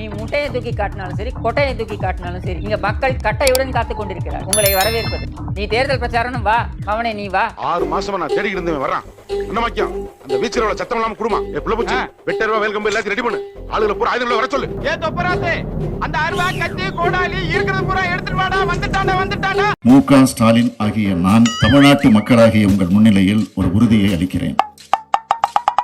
நீ முட்டையை தூக்கி காட்டினாலும் சரி கொட்டையை தூக்கி காட்டினாலும் சரி இங்க மக்கள் கட்டையுடன் காத்துக் கொண்டிருக்கிறார். உங்களை வரவேற்பது. நீ தேர்தல் பிரச்சாரம் வா அவனே நீ வா. ஆறு மாசமா நான் தேடி இருந்தவன் வர்றான். என்ன மாக்கியம் அந்த வீச்சரோட சத்தம் இல்லாம குடுமா? பூச்சி வெட்டருவா வேல் கம்பு எல்லாத்தையும் ரெடி பண்ணு. ஆளுகளை பூரா ஆயுதங்களை வர சொல்லு. ஏ தொப்பராசு அந்த அருவா கத்தி கோடாலி இருக்கிறது பூரா எடுத்துட்டு வாடா வந்துட்டானே வந்துட்டானே மு க ஸ்டாலின் ஆகிய நான் தமிழ்நாட்டு மக்களாகிய உங்கள் முன்னிலையில் ஒரு உறுதியை அளிக்கிறேன்.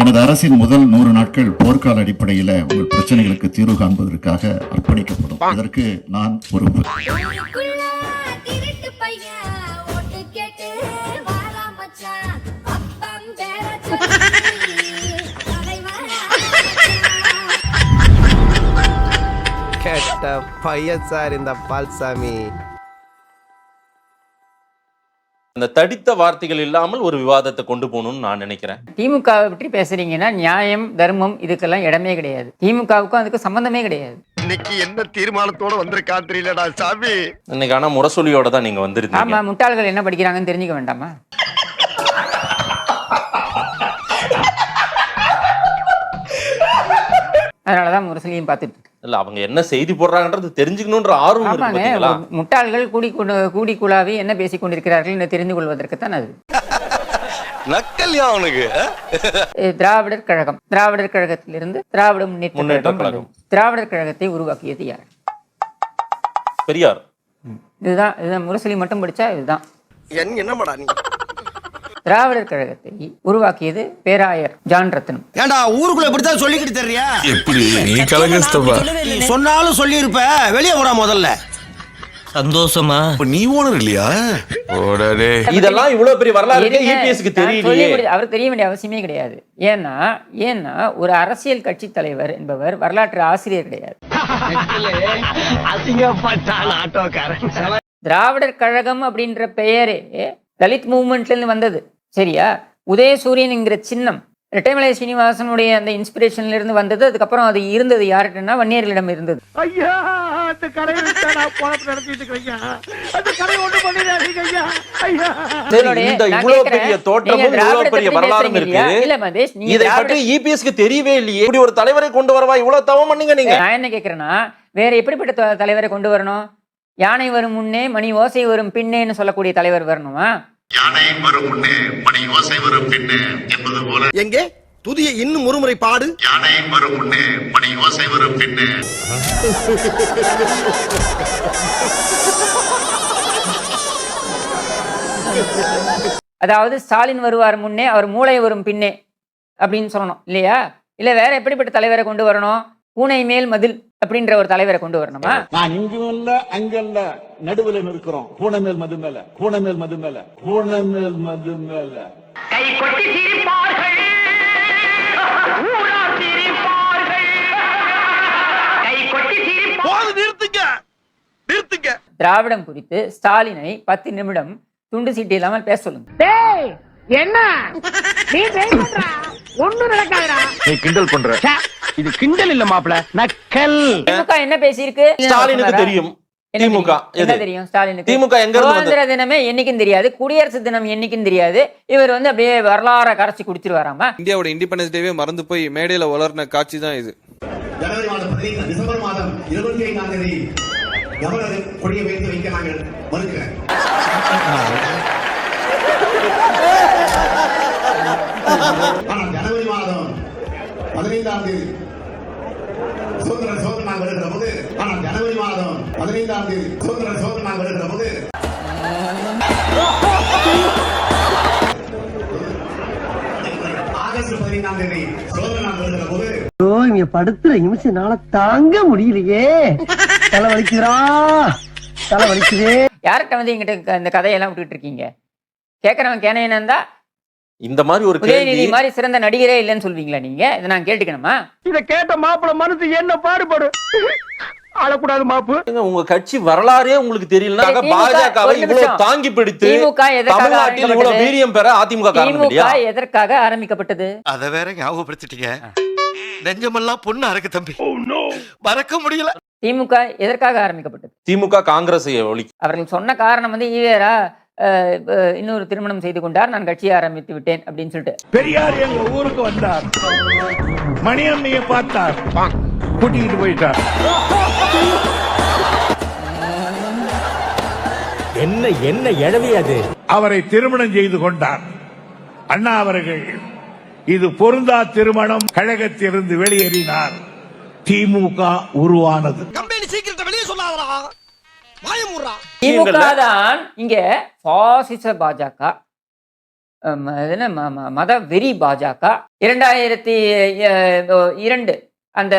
எனது அரசின் முதல் நூறு நாட்கள் போர்க்கால அடிப்படையில் உங்கள் பிரச்சனைகளுக்கு தீர்வு காண்பதற்காக அர்ப்பணிக்கப்படும். அதற்கு நான் பொறுப்பு. கெட்ட பையன் சார் இந்த பால்சாமி. அந்த தடித்த வார்த்தைகள் இல்லாமல் ஒரு விவாதத்தை கொண்டு போகணும்னு நான் நினைக்கிறேன். திமுக வை பற்றி பேசுறீங்கன்னா நியாயம் தர்மம் இதுக்கெல்லாம் இடமே கிடையாது. திமுகவுக்கும் அதுக்கு சம்பந்தமே கிடையாது. இன்னைக்கு என்ன தீர்மானத்தோட வந்திருக்கா தெரியலடா சாமி? இன்னைக்கு ஆனா முரசொலியோட தான் நீங்க வந்திருந்தீங்க. ஆமா முட்டாள்கள் என்ன படிக்கிறாங்கன்னு தெரிஞ்சுக்க வேண்டாமா? அதனாலதான் முரசலியும் பார்த்துட்டு. இல்ல அவங்க என்ன செய்தி போடுறாங்கன்றது தெரிஞ்சுக்கணுன்ற ஆர்வம் ஆமாங்க. முட்டாள்கள் கூடி கூடி குழாவி என்ன பேசிக் கொண்டிருக்கிறார்கள் என்று தெரிந்து அது. நக்கல்யா அவனுக்கு இது திராவிடர் கழகம். திராவிடர் கழகத்திலிருந்து திராவிட முன்னேற்ற கழகம். திராவிடர் கழகத்தை உருவாக்கியது யார்? பெரியார். இதுதான் இதுதான். முரசொலி மட்டும் படிச்சா இதுதான். என் என்னமாடா நீ? திராவிடர் கழகத்தை உருவாக்கியது பேராயர் ஜான் ரத்னம் ஏண்டா ஊருக்குள்ள இப்படித்தான் சொல்லிக்கிட்டு தெரியா எப்படி? நீ சொன்னாலும் சொல்லியிருப்ப. வெளியே போடா முதல்ல. சந்தோஷமா? நீ ஓனர் இல்லையா? ஓடடே இதெல்லாம் இவ்வளவு பெரிய வரலாறு இபிஎஸ்க்கு சொல்லி தெரியலையே. முடி- அவருக்கு தெரிய வேண்டிய அவசியமே கிடையாது. ஏன்னா ஏன்னா ஒரு அரசியல் கட்சி தலைவர் என்பவர் வரலாற்று ஆசிரியர் கிடையாது. திராவிடர் கழகம் அப்படின்ற பெயரே தலித் மூவ்மெண்ட்ல இருந்து வந்தது. சரியா? உதயசூரியன் என்கிற சின்னம். ரெட்டைமலை சீனிவாசனுடைய அந்த இன்ஸ்பிரேஷன்ல இருந்து வந்தது. அதுக்கப்புறம் அது இருந்தது. யார்கிட்டனா வன்னியர்களிடம் இருந்தது. ஐயா அந்த இபிஎஸ்க்கு தெரியவே இல்லையே. இப்படி ஒரு தலைவரை கொண்டு வரவா? இவ்வளவு தவம் பண்ணீங்க நீங்க. நான் என்ன கேட்கிறேன்னா வேற எப்படிப்பட்ட தலைவரை கொண்டு வரணும்? யானை வரும் முன்னே மணி ஓசை வரும் பின்னேன்னு சொல்லக்கூடிய தலைவர் வரணுமா? யானை வரும் முன்னே மணி ஓசை வரும் பின்னே என்பது போல எங்கே? துதிய இன்னும் ஒருமுறை பாடு. யானை வரும் முன்னே மணி ஓசை வரும் பின்னே. அதாவது ஸ்டாலின் வருவார் முன்னே அவர் மூளை வரும் பின்னே அப்படின்னு சொல்லணும் இல்லையா? இல்ல வேற எப்படிப்பட்ட தலைவரை கொண்டு வரணும்? பூனை மேல் மதில். அப்படின்ற ஒரு தலைவரை கொண்டு வரணுமா? நான் இங்கும் இல்ல அங்க இல்ல நடுவுல இருக்கிறோம் பூனை மேல் மது மேல பூனை மேல் மது மேல பூனை மேல் மது மேல. கை கொட்டி சிரிப்பார்கள். ஊரா சிரிப்பார்கள். கை கொட்டி சிரிப்பார்கள் நிறுத்துங்க. நிறுத்துங்க. திராவிடம் குறித்து ஸ்டாலினை பத்து நிமிடம் துண்டு சீட்டு இல்லாமல் பேச சொல்லுங்க. டேய் என்ன? நீ ட்ரை பண்றா ஒண்ணும் நடக்காதுடா. நீ கிண்டல் பண்ற. இது கிண்டல் இல்ல மாப்ள நக்கல். திமுக என்ன பேசியிருக்கு? ஸ்டாலினுக்கு தெரியும். திமுக தெரியும்? என்ன எது? தெரியும் ஸ்டாலினுக்கு? திமுக எங்க? சுதந்திர தினமே என்னைக்கும் தெரியாது குடியரசு தினம் என்னைக்கும் தெரியாது. இவர் வந்து அப்படியே வரலாற கரைச்சி குடிச்சிருவாராமா? இந்தியாவோட இண்டிபெண்டன்ஸ் டேவே மறந்து போய் மேடையில வளர்ன காட்சி தான் இது. ஜனவரி மாதம் டிசம்பர் மாதம் இருபத்தி ஐந்தாம் தேதி கவர்னர் கொடியை வைத்து வைக்க நாங்கள் மறுக்கிறேன் ஆனால் ஜனவரி மாதம் பதினைந்தாம் தேதி சுதந்திர சோதனை நாங்கள் வருகிற போது ஆனால் ஜனவரி மாதம் பதினைந்தாம் தேதி சுதந்திர சோதனை நாங்கள் வருகிற போது ஆகஸ்ட் பதினைந்தாம் தேதி சோதனை நாங்கள் வருகிற போது இங்க படுத்துற நிமிஷம்னால தாங்க முடியலையே. தலை வலிக்குதுடா. தலை வலிக்குதே. யார்கிட்ட வந்து எங்கிட்ட இந்த கதையெல்லாம் விட்டுட்டு இருக்கீங்க? கேட்கறவன் கேனையனா இருந்தா இந்த மாதிரி ஒரு கேள்வி மாதிரி சிறந்த நடிகரே இல்லைன்னு சொல்வீங்களா நீங்க? இதை நான் கேட்டுக்கணுமா? இத கேட்ட மாப்பிள மனசு என்ன பாடுபடு? அழக்கூடாது மாப்பு. உங்க கட்சி வரலாறே உங்களுக்கு தெரியலனா சரி, திமுக பாஜகவை. இவ்வளவு தாங்கி பிடித்து திமுக எதற்காக தமிழ்நாட்டில் இவ்வளவு? வீரியம் பெற அதிமுக காரணம் எதற்காக ஆரம்பிக்கப்பட்டது? அத வேற ஞாபகப்படுத்திட்டீங்க. நெஞ்சமெல்லாம் பொண்ணா இருக்கு தம்பி. மறக்க முடியல. திமுக எதற்காக ஆரம்பிக்கப்பட்டது? திமுக காங்கிரஸை ஒழி அவர்கள் சொன்ன காரணம் வந்து ஈவேரா. இன்னொரு திருமணம் செய்து கொண்டார். நான் கட்சியை ஆரம்பித்து விட்டேன் அப்படின்னு சொல்லிட்டு. பெரியார் எங்க ஊருக்கு வந்தார். மணியம்மையை பார்த்தார். கூட்டிக்கிட்டு போயிட்டார். என்ன என்ன எழவி அது? அவரை திருமணம் செய்து கொண்டார். அண்ணா அவர்கள் இது பொருந்தா திருமணம் கழகத்திலிருந்து வெளியேறினார். திமுக உருவானது. கம்பெனி சீக்கிரத்தை வெளியே சொல்லாதடா. வாயமுறா திமுக தான் இங்க பாசிச பாஜக மத வெறி பாஜக. இரண்டாயிரத்தி இரண்டு அந்த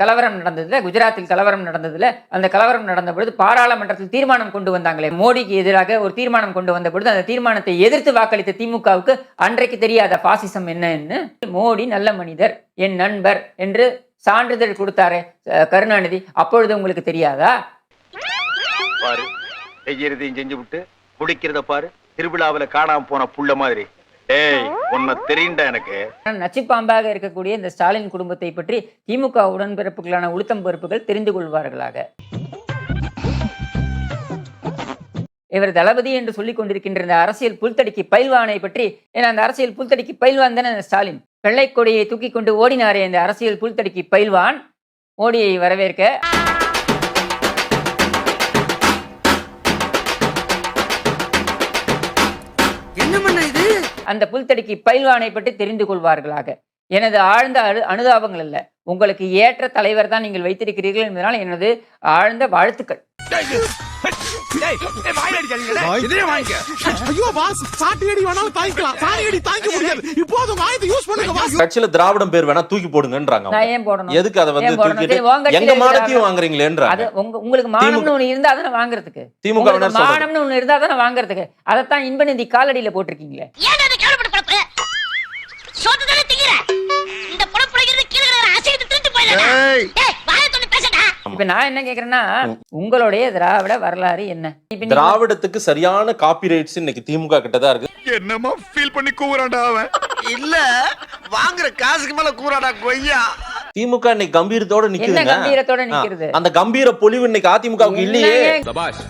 கலவரம் நடந்ததுல குஜராத்தில் கலவரம் நடந்ததுல அந்த கலவரம் நடந்த பொழுது பாராளுமன்றத்தில் தீர்மானம் கொண்டு வந்தாங்களே. மோடிக்கு எதிராக ஒரு தீர்மானம் கொண்டு வந்த பொழுது அந்த தீர்மானத்தை எதிர்த்து வாக்களித்த திமுகவுக்கு அன்றைக்கு தெரியாத பாசிசம் என்னன்னு மோடி நல்ல மனிதர் என் நண்பர் என்று சான்றிதழ் கொடுத்தாரு கருணாநிதி. அப்பொழுது உங்களுக்கு தெரியாதா? பாரு. செய்யறதையும் செஞ்சு விட்டு குடிக்கிறத பாரு. திருவிழாவில காணாம போன புள்ள மாதிரி. ஏய் உன்னை தெரியுண்டா எனக்கு. நச்சுப்பாம்பாக இருக்கக்கூடிய இந்த ஸ்டாலின் குடும்பத்தை பற்றி திமுக உடன்பிறப்புகளான உளுத்தம் பொறுப்புகள் தெரிந்து கொள்வார்களாக. இவர் தளபதி என்று சொல்லிக் கொண்டிருக்கின்ற இந்த அரசியல் புல்தடிக்கு பயில்வானை பற்றி ஏன்னா அந்த அரசியல் புல்தடிக்கு பயில்வான் தானே ஸ்டாலின். வெள்ளைக்கொடியை தூக்கி கொண்டு ஓடினாரே இந்த அரசியல் புல்தடிக்கு பயில்வான். மோடியை வரவேற்க. என்ன இது? அந்த புல்தடிக்கு பயில்வானை பற்றி தெரிந்து கொள்வார்களாக. எனது ஆழ்ந்த அனு அனுதாபங்கள் அல்ல. உங்களுக்கு ஏற்ற தலைவர் தான் நீங்கள் வைத்திருக்கிறீர்கள் என்பதனால் எனது ஆழ்ந்த வாழ்த்துக்கள். ஐயோ பாஸ் சாட்டி அடி வேணாலும் தாங்கிக்கலாம். சாணி அடி தாங்க முடியாது. இப்போது வாயத்தை யூஸ் பண்ணுங்க பாஸ் கட்சியில திராவிடம் பேர் வேணா தூக்கி போடுங்கன்றாங்க. நான் ஏன் போடணும்? எதுக்கு அதை வந்து? தூக்கிட்டு எங்க மானத்தையும் இருக்கிற- அது வாங்குறீங்களேன்றாங்க. உங்க உங்களுக்கு மானம்னு ஒண்ணு இருந்தா வாங்குறதுக்கு? திமுக. மானம்னு இருந்தா தானே வாங்குறதுக்கு? காலடியில போட்டிருக்கீங்களே. ஏன் அதை கேவலப்பட குழப்பு சோத்து தானே திங்கிற? இந்த புலப்புழைக்கிறது கீழே கிடக்குற அசைத்து திருட்டு போயிடா இப்ப நான் என்ன கேக்குறேன்னா உங்களுடைய திராவிட வரலாறு என்ன? திராவிடத்துக்கு சரியான காப்பிரைட்ஸ் இன்னைக்கு திமுக கிட்ட தான் இருக்கு. என்னமா ஃபீல் பண்ணி கூவுறான்டா அவன். இல்ல வாங்குற காசுக்கு மேல கூறாடா கொய்யா. திமுக இன்னைக்கு கம்பீரத்தோட என்ன நிக்குதுங்க. கம்பீரத்தோட நிக்கிறது அந்த கம்பீர பொலிவு இன்னைக்கு அதிமுகவுக்கு இல்லையே. சபாஷ்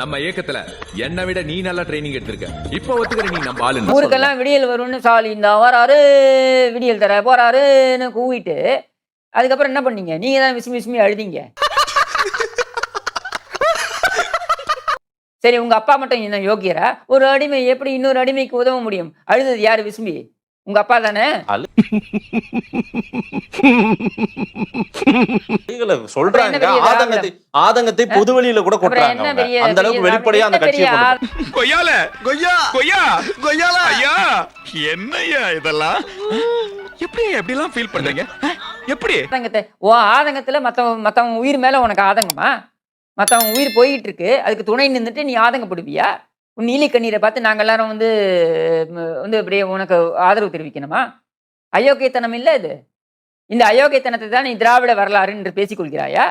நம்ம இயக்கத்துல என்னை விட நீ நல்லா ட்ரைனிங் எடுத்திருக்க. இப்ப ஒத்துக்கிற நீ நம்ம ஆளு ஊருக்கெல்லாம் விடியல் வரும்னு ஸ்டாலின் தான் வராரு விடியல் தர போறாருன்னு கூவிட்டு அதுக்கப்புறம் என்ன பண்ணீங்க? நீங்க தான் விசுமி விசுமி அழுதீங்க. சரி உங்க அப்பா மட்டும் என்ன யோகியரா? ஒரு அடிமை எப்படி இன்னொரு அடிமைக்கு உதவ முடியும்? அழுதது யாரு விசும்பி உங்க அப்பா தானே? சொல்றாங்க. ஆதங்கத்தை ஆதங்கத்தை பொது வெளியில கூட கொட்டுறாங்க அந்த அளவுக்கு வெளிப்படையா அந்த என்ன கட்சியை கொய்யால கொய்யா கொய்யா கொய்யால? ஐயா என்னய்யா இதெல்லாம்? எப்படி எப்படி எல்லாம் ஃபீல் பண்றீங்க எப்படி? ஆதங்கத்தை. ஓ ஆதங்கத்துல மத்தவன் மத்தவன் உயிர் மேல உனக்கு ஆதங்கமா? மத்தவன் உயிர் போயிட்டு இருக்கு அதுக்கு துணை நின்றுட்டு நீ ஆதங்கப்படுவியா? உன் நீலி கண்ணீரை பார்த்து நாங்க எல்லாரும் வந்து வந்து அப்படியே உனக்கு ஆதரவு தெரிவிக்கணுமா? அயோக்கியத்தனம் இல்ல இது? இந்த அயோக்கியத்தனத்தை தான் நீ திராவிட வரலாறு என்று பேசிக் கொள்கிறாயா?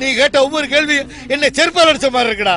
நீ கேட்ட ஒவ்வொரு கேள்வி என்ன செருப்பால் அடிச்ச மாதிரி இருக்குடா.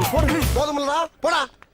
போதுமில்லடா போடா